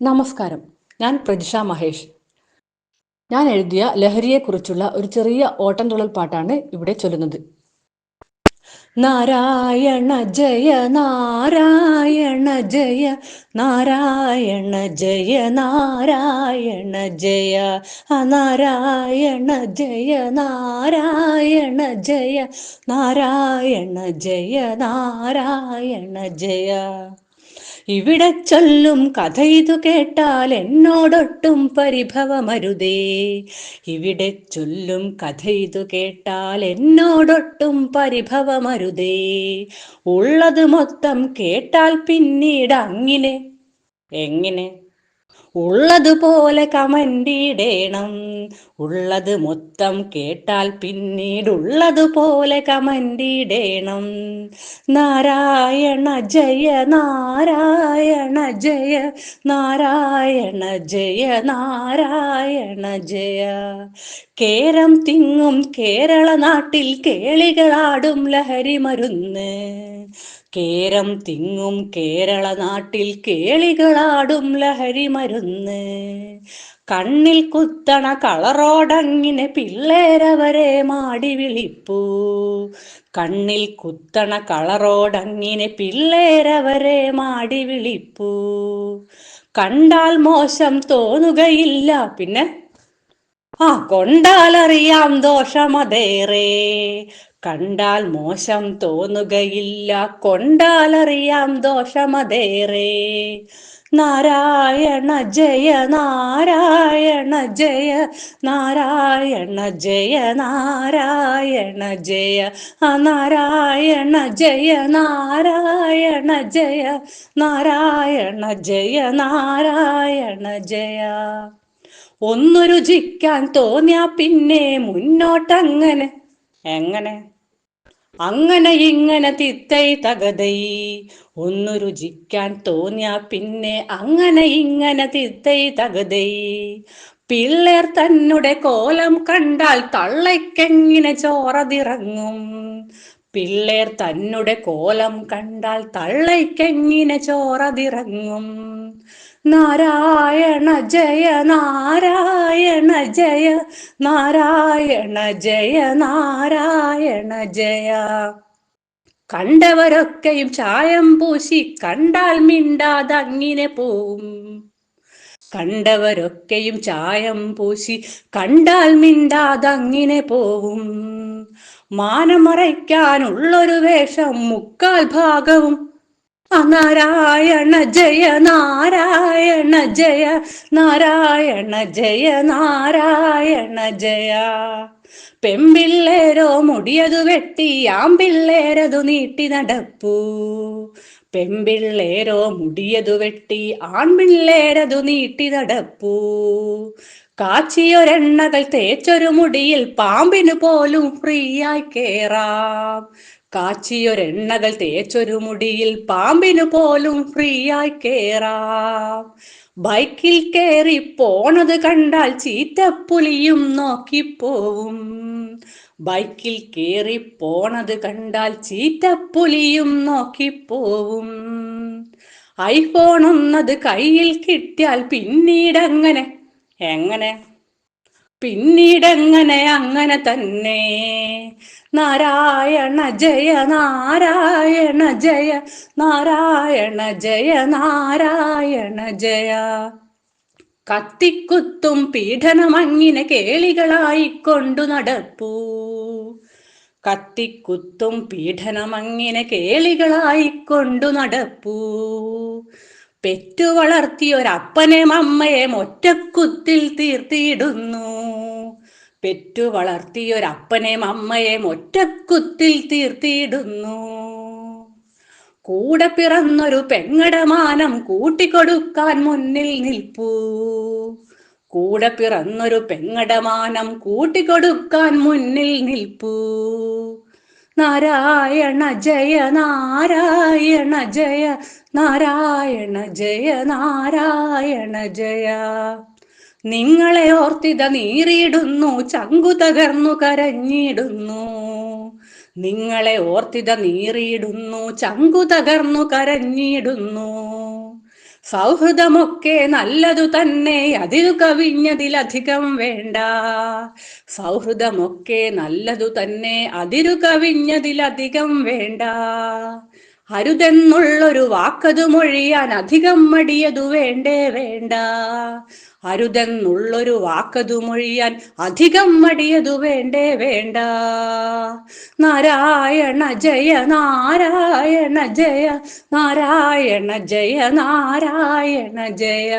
നമസ്കാരം. ഞാൻ പ്രജിഷ മഹേഷ്. ഞാൻ എഴുതിയ ലഹരിയെക്കുറിച്ചുള്ള ഒരു ചെറിയ ഓട്ടംതുള്ളൽ പാട്ടാണ് ഇവിടെ ചൊല്ലുന്നത്. നാരായണ ജയ നാരായണ ജയ നാരായണ ജയ നാരായണ ജയ നാരായണ ജയ നാരായണ ജയ നാരായണ ജയ നാരായണ ജയ. ഇവിടെ ചൊല്ലും കഥ ഇതു കേട്ടാൽ എന്നോടൊട്ടും പരിഭവമരുതേ. ഇവിടെ ചൊല്ലും കഥ ഇതു കേട്ടാൽ എന്നോടൊട്ടും പരിഭവമരുതേ. ഉള്ളത് മൊത്തം കേട്ടാൽ പിന്നീട് അങ്ങിനെ എങ്ങനെ? ഉള്ളതുപോലെ കമന്റിടേണം. ഉള്ളത് മൊത്തം കേട്ടാൽ പിന്നീട് ഉള്ളതുപോലെ കമന്റിടേണം. നാരായണ ജയ നാരായണ ജയ നാരായണ ജയ നാരായണ ജയ. കേരം തിങ്ങും കേരള നാട്ടിൽ കേളികളാടും ലഹരി മരുന്ന് കേരം തിങ്ങും കേരള നാട്ടിൽ കേളികളാടും ലഹരി മരുന്ന് കണ്ണിൽ കുത്തണ കളറോടങ്ങിനെ പിള്ളേരവരെ മാടി വിളിപ്പൂ. കണ്ണിൽ കുത്തണ കളറോടങ്ങിനെ പിള്ളേരവരെ മാടി വിളിപ്പൂ. കണ്ടാൽ മോശം തോന്നുകയില്ല പിന്നെ? ആ കൊണ്ടാലറിയാം ദോഷമതേറെ. കണ്ടാൽ മോശം തോന്നുകയില്ല. കൊണ്ടാൽ അറിയാം ദോഷമതേറെ. നാരായണ ജയ നാരായണ ജയ നാരായണ ജയ നാരായണ ജയ നാരായണ ജയ നാരായണ ജയ നാരായണ ജയ നാരായണ ജയ. ഒന്നു രുചിക്കാൻ തോന്നിയാ പിന്നെ മുന്നോട്ടങ്ങനെ. എങ്ങനെ? അങ്ങനെ ഇങ്ങനെ തിത്തൈ തകതൈ. ഒന്നു രുചിക്കാൻ തോന്നിയ പിന്നെ അങ്ങനെ ഇങ്ങനെ തിത്തൈ തകതൈ. പിള്ളേർ തന്നെ കോലം കണ്ടാൽ തള്ളയ്ക്കെങ്ങനെ ചോറതിറങ്ങും. പിള്ളേർ തന്നെ കോലം കണ്ടാൽ തള്ളയ്ക്കെങ്ങനെ ചോറതിറങ്ങും. നാരായണ ജയ നാരായണ ജയ നാരായണ ജയ നാരായണ ജയ. കണ്ടവരൊക്കെയും ചായം പൂശി കണ്ടാൽ മിണ്ടാതങ്ങിനെ പോവും. കണ്ടവരൊക്കെയും ചായം പൂശി കണ്ടാൽ മിണ്ടാതങ്ങിനെ പോവും. മാനമറയ്ക്കാനുള്ളൊരു വേഷം മുക്കാൽ ഭാഗവും നാരായണ ജയ നാരായണ ജയ നാരായണ ജയ നാരായണ ജയ. പെമ്പിള്ളേരോ മുടിയതു വെട്ടി ആമ്പിള്ളേരതു നീട്ടി നടപ്പൂ. പെമ്പിള്ളേരോ മുടിയതു വെട്ടി ആൺപിള്ളേരതു നീട്ടി നടപ്പൂ. കാച്ചിയൊരെണ്ണകൾ തേച്ചൊരു മുടിയിൽ പാമ്പിനു പോലും ഫ്രീ ആയി കേറാം. കാച്ചിയൊരെണ്ണകൾ തേച്ചൊരു മുടിയിൽ പാമ്പിനു പോലും ഫ്രീ ആയി കേറാം. ബൈക്കിൽ കയറി പോണത് കണ്ടാൽ ചീറ്റപ്പുലിയും നോക്കിപ്പോവും. ബൈക്കിൽ കയറി പോണത് കണ്ടാൽ ചീറ്റപ്പുലിയും നോക്കിപ്പോവും. ഐഫോൺ ഒന്നത് കയ്യിൽ കിട്ടിയാൽ പിന്നീടങ്ങനെ എങ്ങനെ? പിന്നീടെങ്ങനെ അങ്ങനെ തന്നെ? നാരായണ ജയ നാരായണ ജയ നാരായണ ജയ നാരായണ ജയ. കത്തിക്കുത്തും പീഡനമങ്ങിനെ കേളികളായി കൊണ്ടു നടപ്പൂ. കത്തിക്കുത്തും പീഡനമങ്ങിനെ കേളികളായി കൊണ്ടു നടപ്പൂ. പെറ്റു വളർത്തിയൊരപ്പനെ അമ്മയെ ഒറ്റക്കുത്തിൽ തീർത്തിയിടുന്നു. പെറ്റു വളർത്തിയൊരപ്പനെ അമ്മയെ ഒറ്റക്കുത്തിൽ തീർത്തിയിടുന്നു. കൂടെ പിറന്നൊരു പെങ്ങടമാനം കൂട്ടിക്കൊടുക്കാൻ മുന്നിൽ നിൽപ്പൂ. കൂടെ പിറന്നൊരു പെങ്ങടമാനം കൂട്ടിക്കൊടുക്കാൻ മുന്നിൽ നിൽപ്പൂ. നാരായണ ജയ നാരായണ ജയ നാരായണ ജയ നാരായണ ജയ. നിങ്ങളെ ഓർത്തിത നീറിയിടുന്നു ചങ്കു തകർന്നു കരഞ്ഞിടുന്നു. നിങ്ങളെ ഓർത്തിത നീറിയിടുന്നു ചങ്കു തകർന്നു കരഞ്ഞിടുന്നു. സൗഹൃദമൊക്കെ നല്ലതു തന്നെ അതിൽ കവിഞ്ഞതിലധികം വേണ്ട. സൗഹൃദമൊക്കെ നല്ലതു തന്നെ അതിരു കവിഞ്ഞതിലധികം വേണ്ട. അരുതെന്നുള്ളൊരു വാക്കതു മൊഴിയാൻ അധികം മടിയതു വേണ്ടേ വേണ്ട. അരുതെന്നുള്ളൊരു വാക്കതു മൊഴിയാൻ അധികം മടിയതു വേണ്ടേ വേണ്ട. നാരായണ ജയ നാരായണ ജയ നാരായണ ജയ നാരായണ ജയ.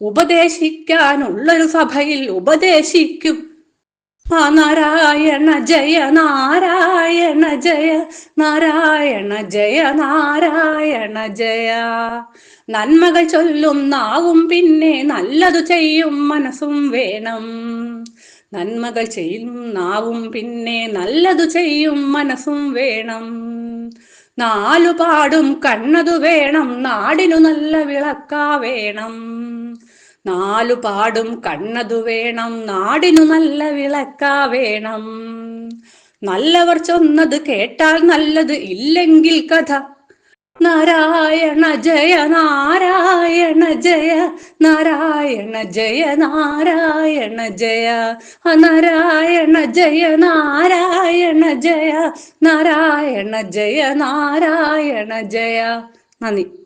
ഉപദേശിക്കാനുള്ളൊരു സഭയിൽ ഉപദേശിക്കും നാരായണ ജയ നാരായണ ജയ നാരായണ ജയ നാരായണ ജയ. നന്മകൾ ചൊല്ലും നാവും പിന്നെ നല്ലതു ചെയ്യും മനസ്സും വേണം. നന്മകൾ ചെയ്യും നാവും പിന്നെ നല്ലതു ചെയ്യും മനസ്സും വേണം. നാലു പാടും കണ്ണതു വേണം നാടിനു നല്ല വിളക്കാ വേണം. നാലു പാടും കണ്ണതു വേണം നാടിനു നല്ല വിളക്കാ വേണം. നല്ലവർ ചൊന്നത് കേട്ടാൽ നല്ലത് ഇല്ലെങ്കിൽ കഥ. നാരായണ ജയ നാരായണ ജയ നാരായണ ജയ നാരായണ ജയ. നാരായണ ജയ നാരായണ ജയ നാരായണ ജയ നാരായണ ജയ. നന്ദി.